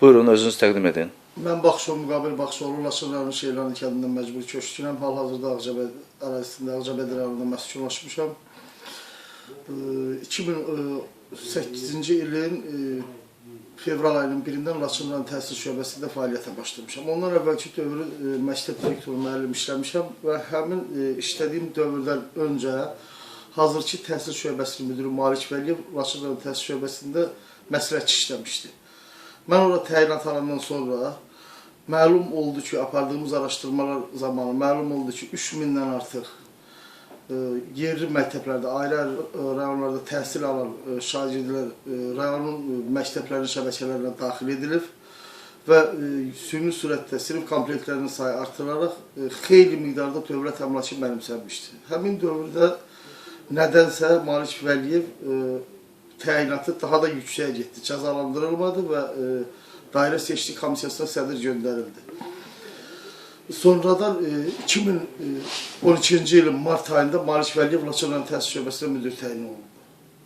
Buyurun özünüz təqdim edin. Mən Baxşov müqabil Baxşoğlu Laçınların Şeylan kəndindən məcbur köçkünəm. Hal-hazırda Ağcabəd ərazisində Ağcabəd rayonunda məskunlaşmışam. Ee, 2008-ci ilin fevral ayının birindən Laçınların təhsil şöbəsində fəaliyyətə başlamışam. Ondan əvvəlki dövrü məktəb direktoru müəllim işləmişəm və həmin işlədiyim dövrdən öncə hazırki təhsil şöbəsinin müdiri Malik Vəliyev Laçınların təhsil şöbəsində məsləhətçi işləmişdi. Mən ora təyinat alandan sonra məlum oldu ki, apardığımız araşdırmalar zamanı məlum oldu ki, 3000-dən artıq e, yerli məktəblərdə, ayrı-ayrı e, rayonlarda təhsil alan e, şagirdlər rayonun məktəblərinin şəbəkələrinə daxil edilib və süni sürətdə sinif komplektlərinin sayı artırılaraq xeyli miqdarda dövlət əmlakı mənimsənmişdi. Həmin dövrdə nədənsə Malik Vəliyev təyinatı daha da yüksəyə getdi. Cəzalandırılmadı və e, dairə seçki komissiyasına sədr göndərildi. Sonradan e, 2012-ci ilin mart ayında Malik Vəliyev Laçınların təhsil şöbəsinə müdir təyin olundu.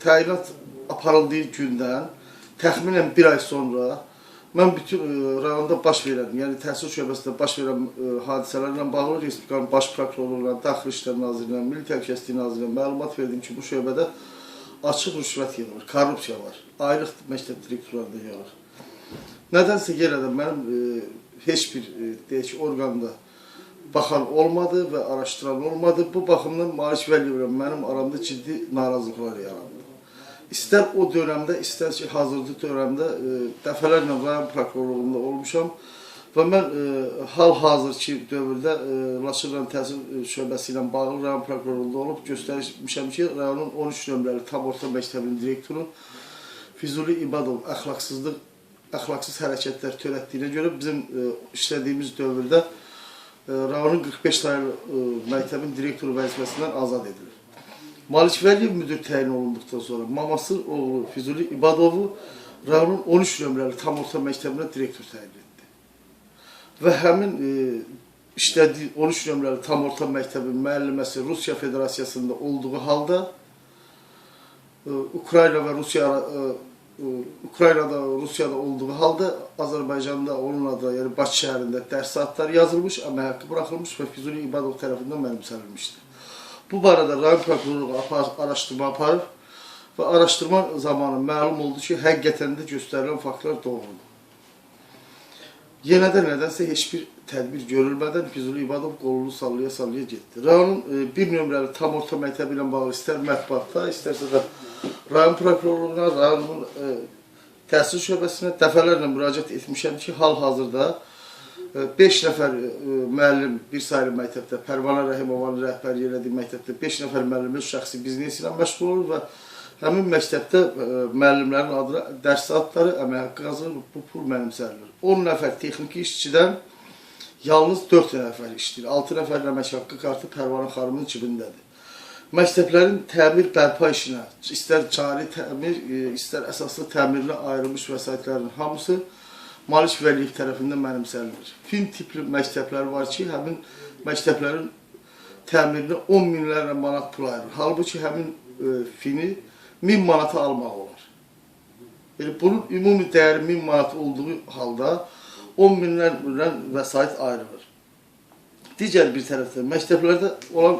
Təyinat aparıldığı gündən təxminən bir ay sonra mən bütün e, rayonda baş verən, yəni təhsil şöbəsində baş verən e, hadisələrlə bağlı Respublikanın Baş Prokurorluğuna, Daxili İşlər Nazirliyinə, Milli Təhlükəsizlik Nazirliyinə məlumat verdim ki, bu şöbədə açıq rüşvət yığılır, korrupsiya var. Ayrıq məktəb direktorlarında yığılır. Nədənsə yenə də mənim e, heç bir e, orqanda baxan olmadı və araşdıran olmadı. Bu baxımdan Malik Vəliyevlə mənim aramda ciddi narazılıqlar yarandı. İstər o istər ki, hazırki dövrdə e, dəfələrlə rayon prokurorluğunda olmuşam və mən e, hal-hazırki dövrdə e, Laçınran Təhsil Şöbəsi ilə bağlı rayon prokurorluğunda olub göstərmişəm ki, rayonun 13 nömrəli tam orta məktəbinin direktoru Füzuli İbadov əxlaqsızlıq əxlaqsız hərəkətlər törətdiyinə görə bizim e, işlədiyimiz dövrdə e, rayonun 45 sayılı e, məktəbin direktoru vəzifəsindən azad edilir. Malik Vəliyev müdür təyin olunduqdan sonra maması oğlu Füzuli İbadovu rayonun 13 nömrəli tam orta məktəbinə direktor təyin etdi. Və həmin e, işlədiyi 13 nömrəli tam orta məktəbin müəlliməsi Rusiya Federasiyasında olduğu halda e, Ukrayna və Rusiya e, e, Ukraynada, Rusiyada olduğu halda Azərbaycanda onun adı, yəni Bakı şəhərində dərs saatları yazılmış, əmək haqqı buraxılmış və Füzuli İbadov tərəfindən mənimsənilmişdi. Bu barədə rayon prokurorluğu apar, araşdırma aparır və zamanı məlum oldu ki, həqiqətən də göstərilən faktlar doğrudur. Yenə də nədənsə heç bir tədbir görülmədən Füzuli İbadov qolunu sallaya sallaya getdi. Rayonun e, bir nömrəli tam orta məktəbi ilə bağlı istər mətbuatda, istərsə də rayon prokurorluğuna, rayonun e, təhsil şöbəsinə dəfələrlə müraciət etmişəm ki, hal-hazırda 5 nəfər e, müəllim bir saylı məktəbdə, Pərvanə Rəhimovanın rəhbərliyi elədiyi məktəbdə 5 nəfər müəllim öz şəxsi biznes ilə məşğul olur və həmin məktəbdə e, müəllimlərin adına dərs saatları, əmək haqqı qazanılır, bu pul mənimsərilir. 10 nəfər texniki işçidən yalnız 4 nəfər işləyir. 6 nəfər əmək haqqı kartı Pərvanə xanımın cibindədir. Məktəblərin təmir bərpa işinə, istər cari təmir, e, istər əsaslı təmirlə ayrılmış vəsaitlərin hamısı Malik Vəliyev tərəfindən mənimsənilir. Fin tipli məktəblər var ki, həmin məktəblərin təmirinə 10 minlərlə manat pul ayırır. Halbuki həmin e, fini 1000 manata almaq olar. Yəni bunun ümumi dəyəri 1000 manat olduğu halda 10 minlərlə vəsait ayrılır. Digər bir tərəfdən məktəblərdə olan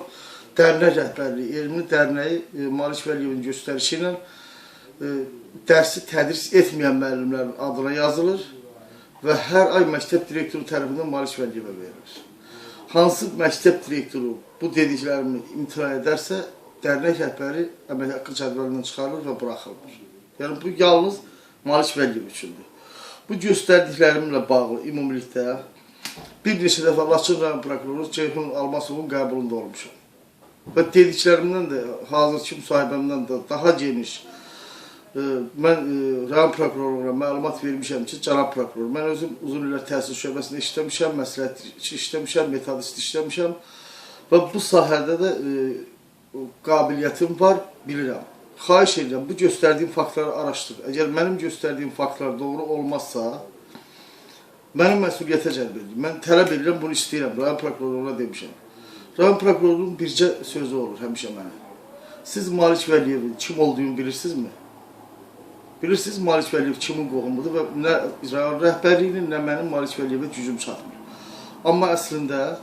dərnək rəhbərliyi, elmi dərnəyi e, Malik Vəliyevin göstərişi ilə e, dərsi tədris etməyən müəllimlərin adına yazılır və hər ay məktəb direktoru tərəfindən Malik Vəliyevə verilir. Hansı məktəb direktoru bu dediklərimi imtina edərsə, dərnək rəhbəri əmək haqqı cədvəlindən çıxarılır və buraxılır. Yəni bu yalnız Malik Vəliyev üçündür. Bu göstərdiklərimlə bağlı ümumilikdə bir neçə dəfə Laçın rayon prokuroru Ceyhun Almasovun qəbulunda olmuşam. Və dediklərimdən də, hazırki müsahibəmdən də daha geniş e, mən e, rayon prokurorluğuna məlumat vermişəm ki, cənab prokuror, mən özüm uzun illər təhsil şöbəsində işləmişəm, məsləhətçi işləmişəm, metodist işləmişəm və bu sahədə də e, qabiliyyətim var, bilirəm. Xahiş edirəm, bu göstərdiyim faktları araşdır. Əgər mənim göstərdiyim faktlar doğru olmazsa, mənim məsuliyyətə cəlb edin. Mən tələb edirəm, bunu istəyirəm. Rayon prokurorluğuna demişəm. Rayon prokurorluğunun bircə sözü olur həmişə mənə. Siz Malik Vəliyevin kim olduğunu bilirsinizmi? Bilirsiniz Malik Vəliyev kimin qohumudur və nə rayon rəhbərliyinin, nə mənim Malik Vəliyevə gücüm çatmır. Amma əslində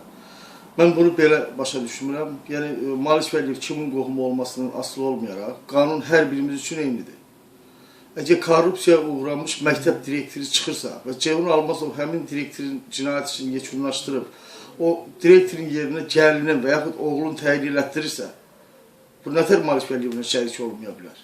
mən bunu belə başa düşmürəm. Yəni e, Malik Vəliyev kimin qohumu olmasının asılı olmayaraq qanun hər birimiz üçün eynidir. Əgər korrupsiyaya uğramış məktəb direktoru çıxırsa və Ceyhun Almazov həmin direktorun cinayət işini yekunlaşdırıb o direktorun yerinə gəlinin və yaxud oğlunu təyin elətdirirsə, bu nətər Malik Vəliyevlə şərik olmaya bilər?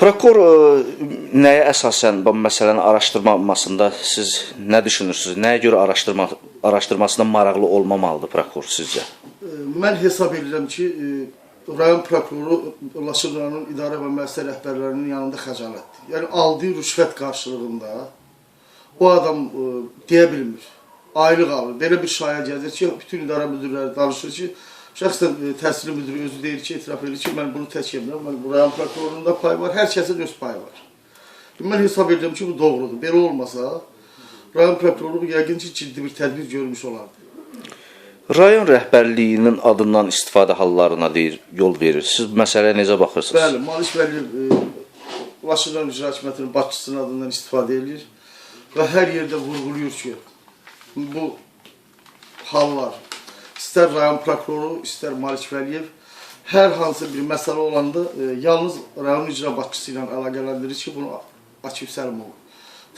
Prokuror e, nəyə əsasən bu məsələnin araşdırılmasında siz nə düşünürsünüz? Nəyə görə araşdırma araşdırmasına maraqlı olmamalıdır prokuror sizcə? E, Mən hesab edirəm ki, e, rayon prokuroru Laçın rayonunun idarə və müəssisə rəhbərlərinin yanında xəcalətdir. Yəni aldığı rüşvət qarşılığında o adam deyə bilmir. Aylıq alır. Belə bir şaya gəlir ki, bütün idarə müdürləri danışır ki, şəxsən e, təhsil müdürü özü deyir ki, etiraf edir ki, mən bunu tək edirəm. Mən bu rayon prokurorunun da payı var, hər kəsin öz payı var. Mən hesab edirəm ki, bu doğrudur. Belə olmasa rayon prokuroru yəqin ki, ciddi bir tədbir görmüş olardı. Rayon rəhbərliyinin adından istifadə hallarına deyir, yol verir. Siz məsələyə necə baxırsınız? Bəli, Maliş Vəliyev Laçından İcra Hakimiyyətinin başçısının adından istifadə edir və hər yerdə vurğuluyur ki, bu hallar istər rayon prokuroru, istər Maliş Vəliyev hər hansı bir məsələ olanda e, yalnız rayon icra başçısı ilə əlaqələndirir ki, bunu Akif Səlimov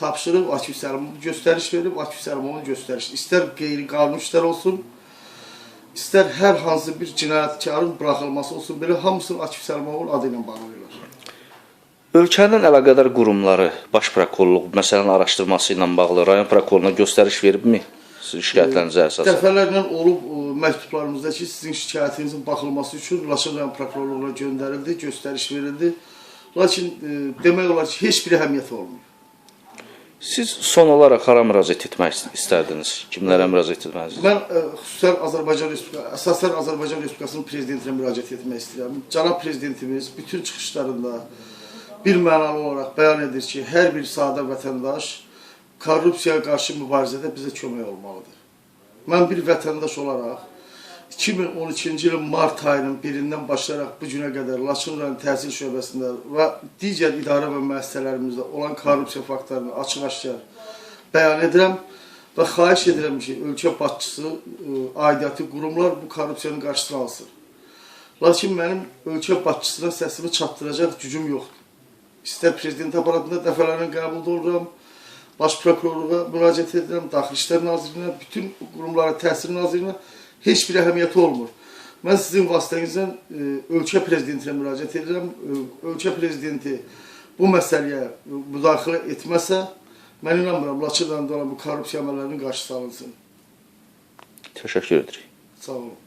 tapşırıb, Akif Səlimov göstəriş verib, Akif Səlimovun göstərişi. İstər qeyri-qanuni işlər olsun, istər hər hansı bir cinayətkarın buraxılması olsun, belə hamısını Akif Səlimovun adı ilə bağlayırlar. Ölkənin əlaqədar qurumları baş prokurorluq məsələnin araşdırması ilə bağlı rayon prokuroruna göstəriş veribmi? Sizin şikayətlərinizə əsasən. Dəfələrlə olub e, məktublarımızda ki, sizin şikayətinizin baxılması üçün Laçın rayon prokurorluğuna göndərildi, göstəriş verildi. Lakin e, demək olar ki, heç bir əhəmiyyəti olmuyor. Siz son olaraq hara müraciət etmək istərdiniz? Kimlərə müraciət etməlisiniz? Mən ə, xüsusən Azərbaycan Respublikası, əsasən Azərbaycan Respublikasının prezidentinə müraciət etmək istəyirəm. Cənab prezidentimiz bütün çıxışlarında bir mənalı olaraq bəyan edir ki, hər bir sadə vətəndaş korrupsiyaya qarşı mübarizədə bizə kömək olmalıdır. Mən bir vətəndaş olaraq 2012-ci ilin mart ayının birindən başlayaraq bu günə qədər Laçın rayon təhsil şöbəsində və digər idarə və müəssisələrimizdə olan korrupsiya faktlarını açıq-aşkar bəyan edirəm və xahiş edirəm ki, ölkə başçısı, ə, aidiyyatı qurumlar bu korrupsiyanın qarşısını alsın. Lakin mənim ölkə başçısına səsimi çatdıracaq gücüm yoxdur. İstər prezident aparatında dəfələrlə qəbul oluram, baş prokurorluğa müraciət edirəm, Daxili İşlər Nazirinə, bütün qurumlara, Təhsil Nazirinə heç bir əhəmiyyəti olmur. Mən sizin vasitənizlə e, ölkə prezidentinə müraciət edirəm. E, ölkə prezidenti bu məsələyə e, müdaxilə etməsə, mən inanmıram Laçın rayonunda olan bu korrupsiya əməllərinin qarşısı alınsın. Təşəkkür edirik. Sağ olun.